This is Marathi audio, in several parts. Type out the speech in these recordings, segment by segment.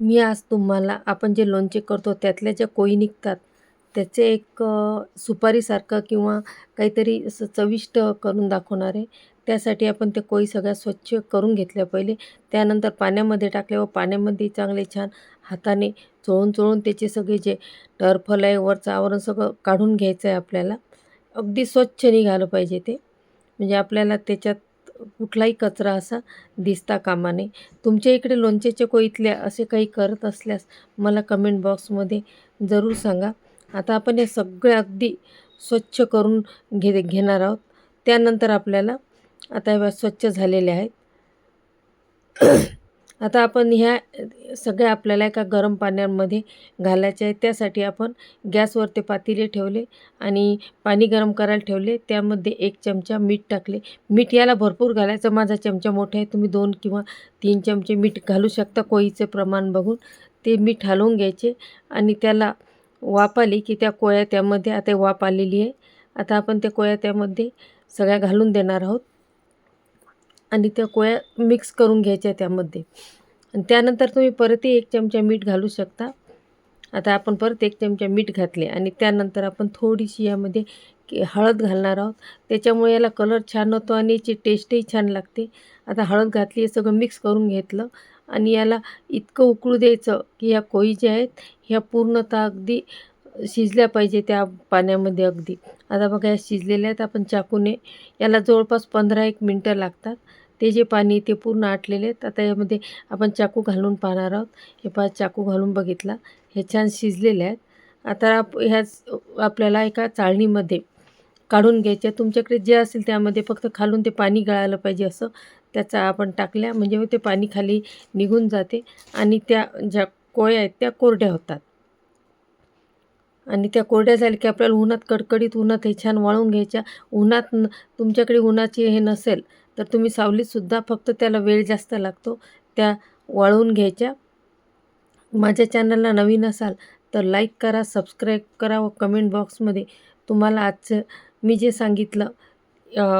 मी आज तुम्हाला आपण जे लोणचे करतो त्यातल्या ज्या कोई निघतात त्याचे एक सुपारीसारखं किंवा काहीतरी असं चविष्ट करून दाखवणार आहे. त्यासाठी आपण ते कोयी सगळ्या स्वच्छ करून घेतल्या पहिले. त्यानंतर पाण्यामध्ये टाकल्या व पाण्यामध्ये चांगले छान हाताने चोळून चोळून त्याचे सगळे जे टरफल आहे वरचं आवरण सगळं काढून घ्यायचं आहे आपल्याला. अगदी स्वच्छ निघालं पाहिजे ते. म्हणजे आपल्याला त्याच्यात कुठलाही कचरा असा दिसता कामा नये. तुमच्या इकडे लोणच्याच्या कोईतल्या असे काही करत असल्यास मला कमेंट बॉक्समध्ये जरूर सांगा. आता आपण हे सगळे अगदी स्वच्छ करून घे घेणार आहोत. त्यानंतर आपल्याला आता स्वच्छ झालेले आहेत. आता आपण ह्या सगळ्या आपल्याला एका गरम पाण्यामध्ये घालायचे आहे त्यासाठी आपण गॅसवर ते पातेले ठेवले आणि पाणी गरम करायला ठेवले. त्यामध्ये एक चमचा मीठ टाकले. मीठ याला भरपूर घालायचं. माझा चमचा मोठा आहे. तुम्ही दोन किंवा तीन चमचे मीठ घालू शकता. कोळीचे प्रमाण बघून ते मीठ हलवून घ्यायचे आणि त्याला वाफ आली की त्या कोया त्यामध्ये आता वाफ आलेली आहे. आता आपण त्या कोया त्यामध्ये सगळ्या घालून देणार आहोत. आणि त्या कोळ्या मिक्स करून घ्यायच्या त्यामध्ये. आणि त्यानंतर तुम्ही परतही एक चमचा मीठ घालू शकता. आता आपण परत एक चमचा मीठ घातले आणि त्यानंतर आपण थोडीशी यामध्ये की हळद घालणार आहोत. त्याच्यामुळे याला कलर छान होतो आणि याची टेस्टही छान लागते. आता हळद घातली हे सगळं मिक्स करून घेतलं आणि याला इतकं उकळू द्यायचं की ह्या कोळी ज्या आहेत ह्या पूर्णतः अगदी शिजल्या पाहिजे त्या पाण्यामध्ये अगदी. आता बघा या शिजलेल्या आहेत आपण चाकूने याला जवळपास पंधरा एक मिनटं लागतात. ते जे पाणी ते पूर्ण आटलेले आहेत. आता यामध्ये आपण चाकू घालून पाहणार आहोत. हे पहा चाकू घालून बघितला. हे छान शिजलेले आहेत. आता आप ह्याच आपल्याला एका चाळणीमध्ये काढून घ्यायच्या तुमच्याकडे जे असेल त्यामध्ये फक्त खालून ते पाणी गळायलं पाहिजे असं. त्याचा आपण टाकल्या म्हणजे ते पाणी खाली निघून जाते. आणि त्या ज्या कोळ्या आहेत त्या कोरड्या होतात. आणि त्या कोरड्या झाल्या की आपल्याला उन्हात कडकडीत उन्हात हे छान वाळून घ्यायच्या. उन्हात न तुमच्याकडे उन्हाची हे नसेल तर तुम्ही सावलीतसुद्धा फक्त त्याला वेळ जास्त लागतो त्या वाळवून घ्यायच्या. माझ्या चॅनलला नवीन असाल तर लाईक करा सबस्क्राईब करा व कमेंट बॉक्समध्ये तुम्हाला आजचं मी जे सांगितलं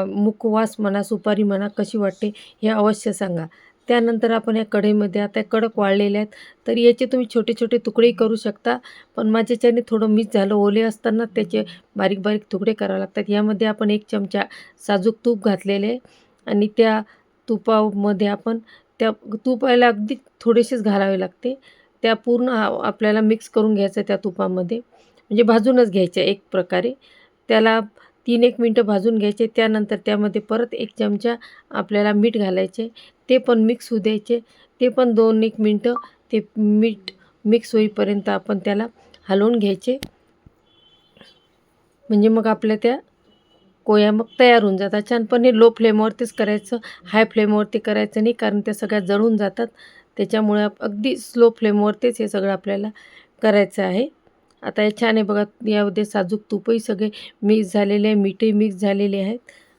मुखवास म्हणा सुपारी म्हणा कशी वाटते हे अवश्य सांगा. त्यानंतर आपण या कढईमध्ये आता कडक वाळलेले आहेत. तर याचे तुम्ही छोटे छोटे तुकडेही करू शकता. पण माझ्याच्याने थोडं मिस झालं. ओले असताना त्याचे बारीक बारीक तुकडे करावे लागतात. यामध्ये आपण एक चमचा साजूक तूप घातलेले आणि त्या तुपामध्ये आपण त्या तुपायला अगदी थोडेसेच घालावे लागते. त्या पूर्ण आपल्याला मिक्स करून घ्यायचं त्या तुपामध्ये. म्हणजे भाजूनच घ्यायच्या एक प्रकारे. त्याला तीन एक मिनटं भाजून घ्यायचे. त्यानंतर त्यामध्ये परत एक चमचा आपल्याला मीठ घालायचे. ते पण मिक्स होऊ द्यायचे. ते पण दोन एक मिनटं ते मीठ मिक्स होईपर्यंत आपण त्याला हलवून घ्यायचे. म्हणजे मग आपल्या त्या कोया मग तयार होऊन जातात. छानपणे लो फ्लेमवरतीच करायचं हाय फ्लेमवरती करायचं नाही कारण त्या सगळ्या जळून जातात. त्याच्यामुळे अगदी स्लो फ्लेमवरतीच हे सगळं आपल्याला करायचं आहे. आता हे छान आहे बघा यामध्ये साजूक तूपही सगळे मिक्स झालेले आहे मीठही मिक्स झालेले आहेत.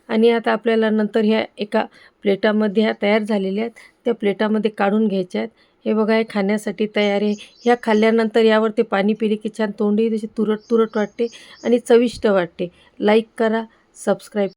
आणि आता आपल्याला नंतर ह्या एका प्लेटामध्ये ह्या तयार झालेल्या आहेत. त्या प्लेटामध्ये काढून घ्यायच्या आहेत. हे बघा हे खाण्यासाठी तयार आहे. ह्या खाल्ल्यानंतर यावरती पाणी पिले की छान तोंडही तशी तुरट तुरट वाटते आणि चविष्ट वाटते. लाईक करा सबस्क्राईब